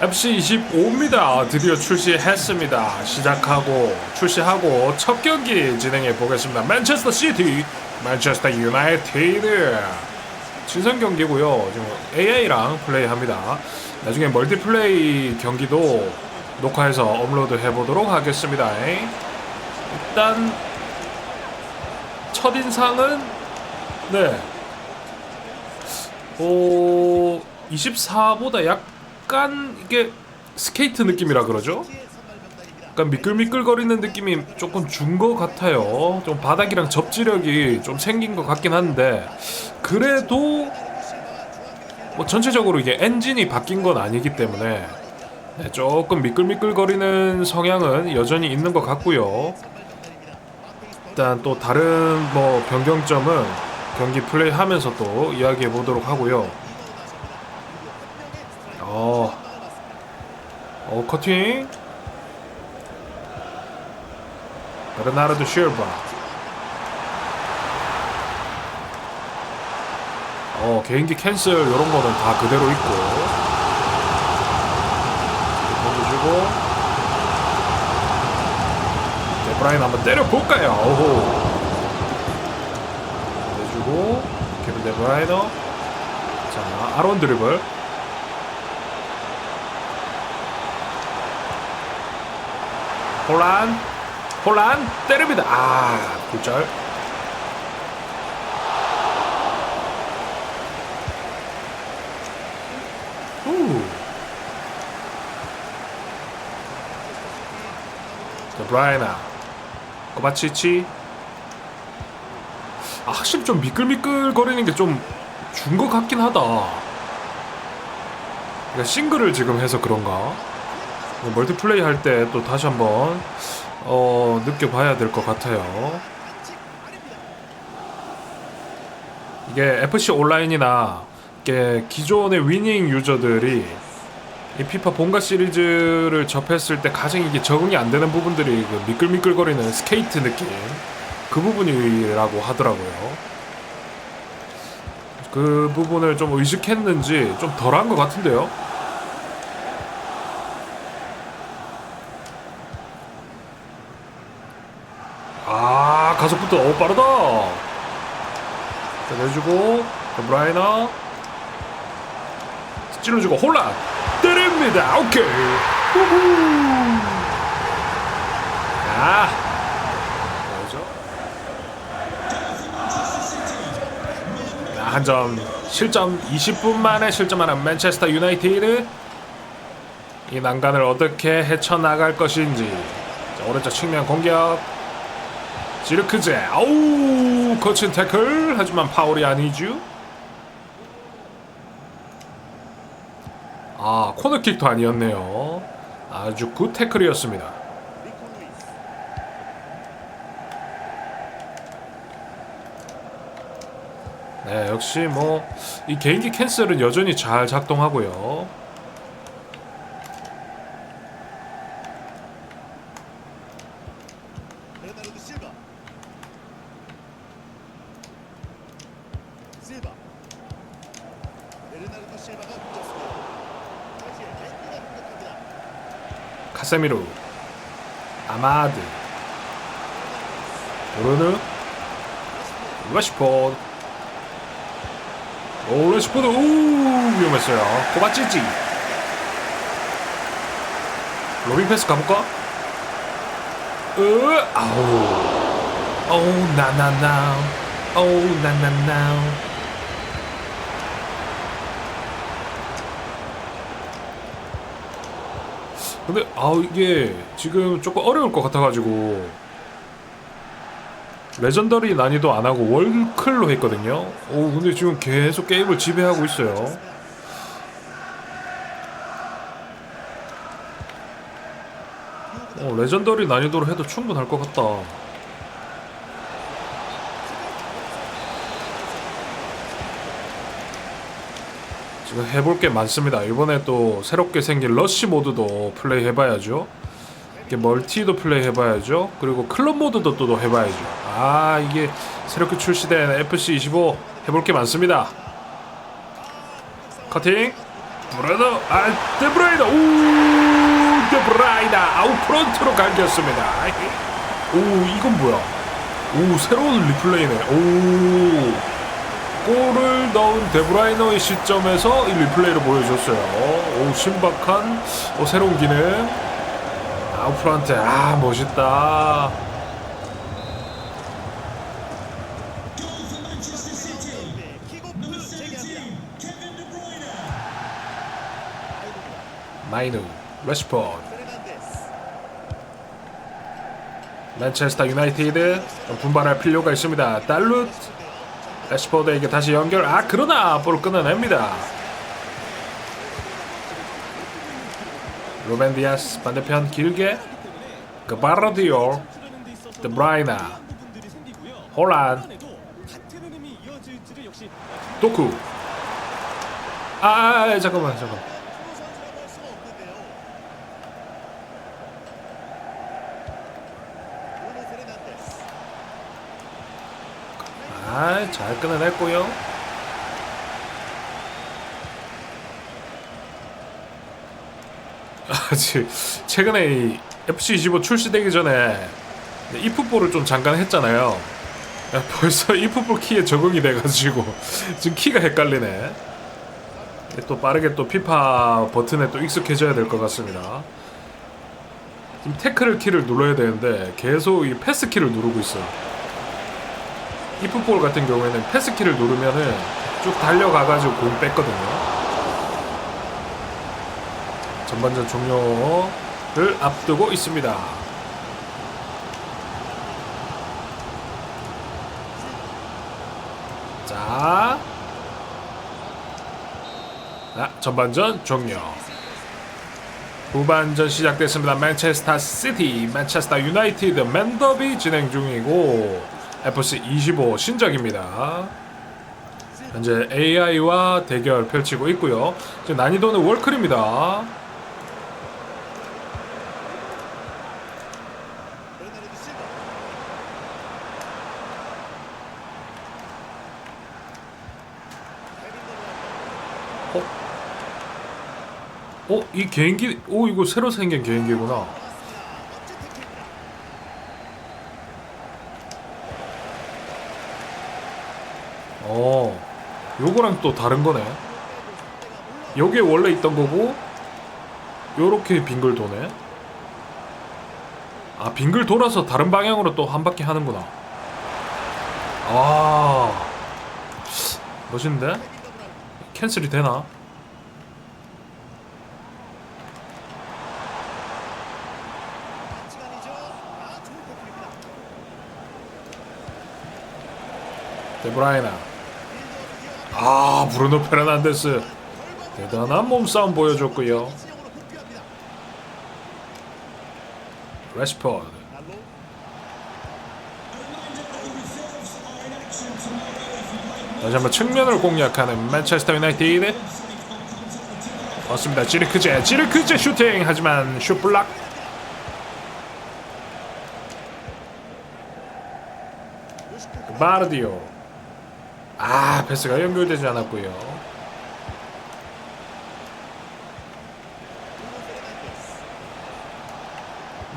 FC25입니다. 드디어 출시했습니다. 시작하고 출시하고 첫 경기 진행해 보겠습니다. 맨체스터 시티, 맨체스터 유나이티드. 친선 경기고요. 지금 AI랑 플레이합니다. 나중에 멀티플레이 경기도 녹화해서 업로드 해보도록 하겠습니다. 일단 첫 인상은 네. 어 24보다 약 간 이게 스케이트 느낌이라 그러죠? 약간 미끌미끌거리는 느낌이 조금 준 것 같아요. 좀 바닥이랑 접지력이 좀 생긴 것 같긴 한데 그래도 뭐 전체적으로 이게 엔진이 바뀐 건 아니기 때문에 네, 조금 미끌미끌거리는 성향은 여전히 있는 것 같고요. 일단 또 다른 뭐 변경점은 경기 플레이하면서 또 이야기해 보도록 하고요. 어 커팅. 베르나르도 실바. 어 개인기 캔슬 이런 거는 다 그대로 있고. 던져주고. 데브라인 한번 때려볼까요? 오호. 내주고 케빈 데브라이너. 자 아론 드리블. 홀란 홀란 때립니다. 아 굴절. 후. 데브라이나 코바치치 아, 확실히 좀 미끌미끌 거리는 게 좀 준 것 같긴 하다. 그러니까 싱글을 지금 해서 그런가? 멀티플레이 할 때 또 다시 한번 어, 느껴봐야 될 것 같아요. 이게 FC 온라인이나 이게 기존의 위닝 유저들이 이 피파 본가 시리즈를 접했을 때 가장 이게 적응이 안 되는 부분들이 그 미끌미끌거리는 스케이트 느낌 그 부분이라고 하더라고요. 그 부분을 좀 의식했는지 좀 덜한 것 같은데요. 아 가속부터 너무 빠르다. 자, 내주고 브라이너 찔러주고 홀란 때립니다. 오케이. 우후. 야. 뭐죠? 한 점 실점 20분 만에 실점하는 맨체스터 유나이티드 이 난간을 어떻게 헤쳐나갈 것인지 자, 오른쪽 측면 공격 지르크제. 아우 거친 태클. 하지만 파울이 아니죠. 아 코너킥도 아니었네요. 아주 굿 태클이었습니다. 네 역시 뭐 이 개인기 캔슬은 여전히 잘 작동하고요 베르나르도 실바 실바 베르나르도 실바가 붙였습니다 다시 렌드가 공격합니다 카세미로. 아마드. 오르느 러시포드 오 러시포드 우 위험했어요. 코바찌찌 로빙 패스 가볼까? 으 아우. 오 나나나. 오 나나나 근데 아 이게 지금 조금 어려울 것 같아가지고 레전더리 난이도 안 하고 월클로 했거든요. 오 근데 지금 계속 게임을 지배하고 있어요. 어, 레전더리 난이도로 해도 충분할 것 같다. 지금 해볼 게 많습니다. 이번에 또 새롭게 생긴 러쉬 모드도 플레이 해봐야죠. 이게 멀티도 플레이 해봐야죠. 그리고 클럽 모드도 또 해봐야죠. 아 이게 새롭게 출시된 FC25 해볼 게 많습니다. 커팅 브루노 아 데브라이나 오 데브라이나 아우 프런트로 갈겼습니다 오 이건 뭐야 오 새로운 리플레이네 오 골을 넣은 데브라이너의 시점에서 이 리플레이를 보여줬어요 오 신박한 오, 새로운 기능 프런트 아 멋있다. 마이누 레시포드. 맨체스터 유나이티드 좀 분발할 필요가 있습니다. 달룻 레시포드에게 다시 연결. 아 그러나 볼 끊어냅니다. 루벤 디아스 반대편 길게 그 바라디오 드브라이나 홀란 도쿠 아, 아 잠깐만 잠깐 프로 선수라고 할 수가 없는데요. 브루노 페르난데스. 아 잘 끊어냈고요. 아, 지- 최근에 이 FC25 출시되기 전에 이 풋볼을 좀 잠깐 했잖아요. 야, 벌써 이 풋볼 키에 적응이 돼가지고 지금 키가 헷갈리네. 또 빠르게 또 피파 버튼에 또 익숙해져야 될 것 같습니다. 지금 태클 키를 눌러야 되는데 계속 이 패스 키를 누르고 있어요. 이 풋볼 같은 경우에는 패스키를 누르면은 쭉 달려가가지고 공 뺐거든요. 전반전 종료를 앞두고 있습니다. 자, 자 전반전 종료. 후반전 시작됐습니다. 맨체스터 시티, 맨체스터 유나이티드 맨더비 진행 중이고 FC 25 신작입니다. 현재 AI와 대결 펼치고 있고요. 지금 난이도는 월클입니다. 더브라이너. 어, 이 개인기, 오 이거 새로 생긴 개인기구나. 나왔습니다. 멋진 태클입니다. 어, 요거랑 또 다른 거네. 여기에 원래 있던 거고, 요렇게 빙글 도네. 아, 빙글 돌아서 다른 방향으로 또 한 바퀴 하는구나. 아, 멋있는데? 캔슬이 되나? 데브라이나. 아, 브루노 페르난데스. 대단한 몸싸움 보여줬고요. 달로 다시 한번 측면을 공략하는 맨체스터 유나이티드. 맞습니다. 지르크제, 지르크제 슈팅. 하지만 슈플락. 요시코 바르디오. 아, 패스가 연결되지 않았고요.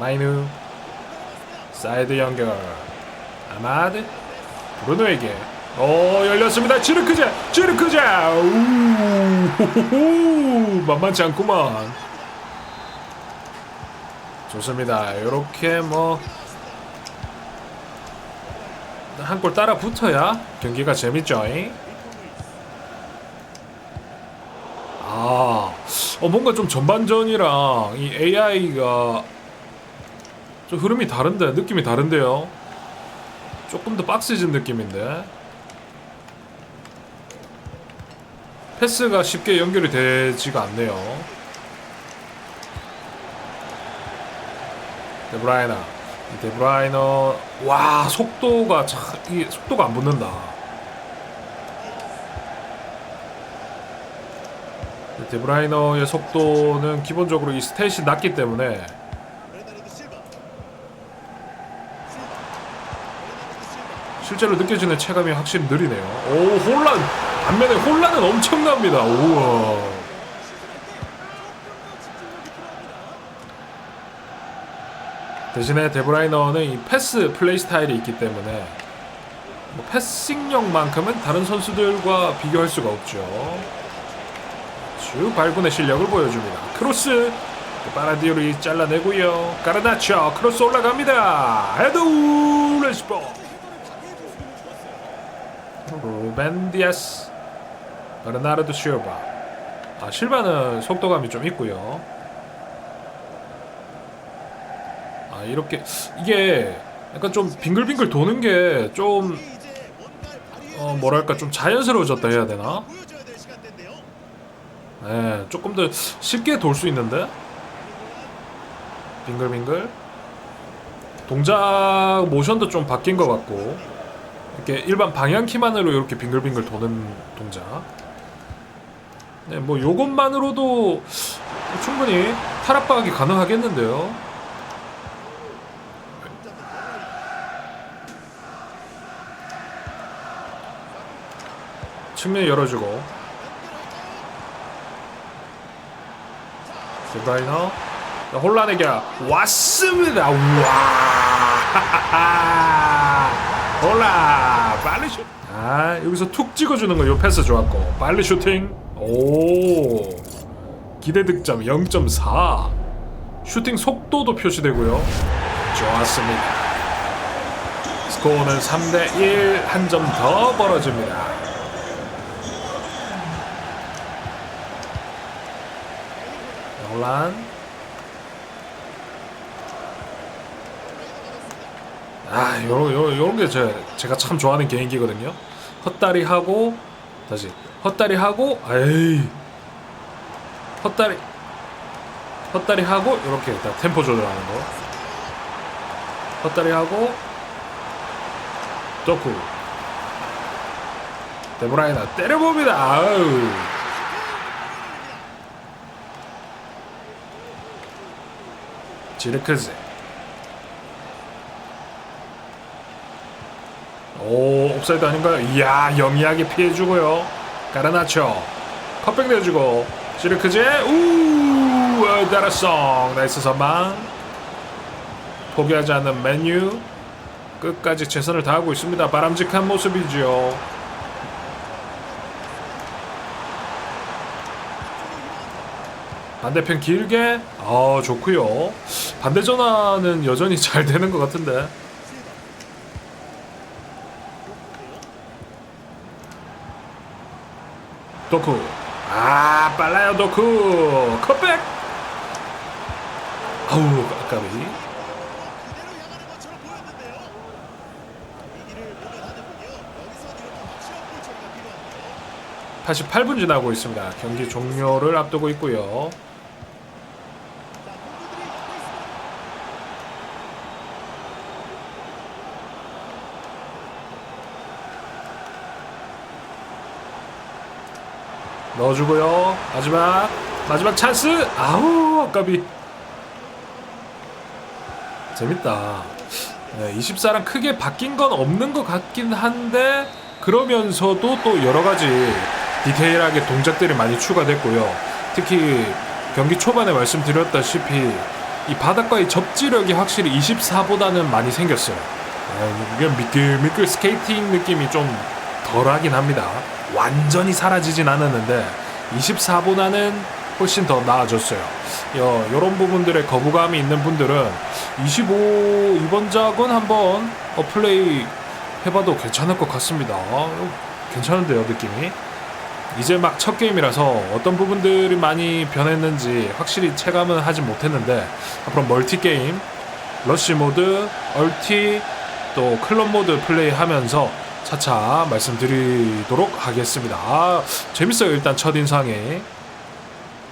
마이누. 사이드 연결. 아마드. 브루노에게. 오 열렸습니다. 지르크제, 지르크제. 우. 만만치 않구만. 좋습니다. 이렇게 뭐. 한 골 따라 붙어야 경기가 재밌죠. 아, 어, 뭔가 좀 전반전이랑 이 AI가 좀 흐름이 다른데 느낌이 다른데요. 조금 더 빡세진 느낌인데 패스가 쉽게 연결이 되지가 않네요. 데브라이너, 이 데브라이너, 와 속도가 참, 이 속도가 안 붙는다. 데브라이너의 속도는 기본적으로 이 스탯이 낮기 때문에. 실제로 느껴지는 체감이 확실히 느리네요. 오 혼란 반면에 혼란은 엄청납니다. 우와. 대신에 데브라이너는 이 패스 플레이 스타일이 있기 때문에 뭐 패싱력만큼은 다른 선수들과 비교할 수가 없죠. 쭉 발군의 실력을 보여줍니다. 크로스 파라디오리 잘라내고요. 까르나쳐 크로스 올라갑니다. 헤드 레스포 루벤 디아스 베르나르도 실바 아 실바는 속도감이 좀 있고요. 아 이렇게 이게 약간 좀 빙글빙글 도는 게 좀 어, 뭐랄까 좀 자연스러워졌다 해야 되나? 네, 조금 더 쉽게 돌 수 있는데 빙글빙글 동작 모션도 좀 바뀐 것 같고 이렇게 일반 방향 키만으로 이렇게 빙글빙글 도는 동작. 네, 뭐 요것만으로도 충분히 탈압박이 가능하겠는데요. 측면 열어주고 드브라이너 혼란에게 왔습니다. 와 혼란 빨리 슛. 아 여기서 툭 찍어주는 거요 패스 좋았고 빨리 슈팅. 오 기대 득점 0.4 슈팅 속도도 표시되고요. 좋았습니다. 스코어는 3대1 한 점 더 벌어집니다. 혼란 아, 요런 요런 요런 게 제, 제가 참 좋아하는 개인기거든요. 헛다리 하고 다시 헛다리 하고 에이 헛다리 헛다리 하고 이렇게 일단 템포 조절하는 거. 헛다리 하고 도쿠 데브라이나 때려봅니다. 아우. 지르크즈 오 옵사이드 아닌가요? 이야 영리하게 피해주고요. 까르나초. 컵백 내주고. 지르크즈 우 어, 다라송 나이스 선방. 포기하지 않는 맨유. 끝까지 최선을 다하고 있습니다. 바람직한 모습이죠 반대편 길게 아 좋고요 반대 전환은 여전히 잘 되는 것 같은데 도쿠 아 빨라요 도쿠 컷백 아우 아까비 그대로 향하는 것처럼 보였는데요. 위기를 모면하는군요. 여기서 이렇게 확실한 골 처리가 필요합니다. 88분 지나고 있습니다 경기 종료를 앞두고 있고요 자, 공격들이 막고 있습니다. 넣어주고요. 마지막 마지막 찬스. 아우 아까비 재밌다. 네, 24랑 크게 바뀐 건 없는 것 같긴 한데 그러면서도 또 여러 가지 디테일하게 동작들이 많이 추가됐고요. 특히 경기 초반에 말씀드렸다시피 이 바닥과의 접지력이 확실히 24보다는 많이 생겼어요. 아, 이게 미끌미끌 스케이팅 느낌이 좀 덜하긴 합니다. 완전히 사라지진 않았는데 24보다는 훨씬 더 나아졌어요. 여, 이런 부분들에 거부감이 있는 분들은 25 이번 작은 한번 어, 플레이 해봐도 괜찮을 것 같습니다. 어, 괜찮은데요 느낌이? 이제 막 첫 게임이라서 어떤 부분들이 많이 변했는지 확실히 체감은 하지 못했는데 앞으로 멀티 게임, 러쉬 모드, 얼티 또 클럽 모드 플레이 하면서 차차 말씀드리도록 하겠습니다. 아, 재밌어요 일단 첫 인상에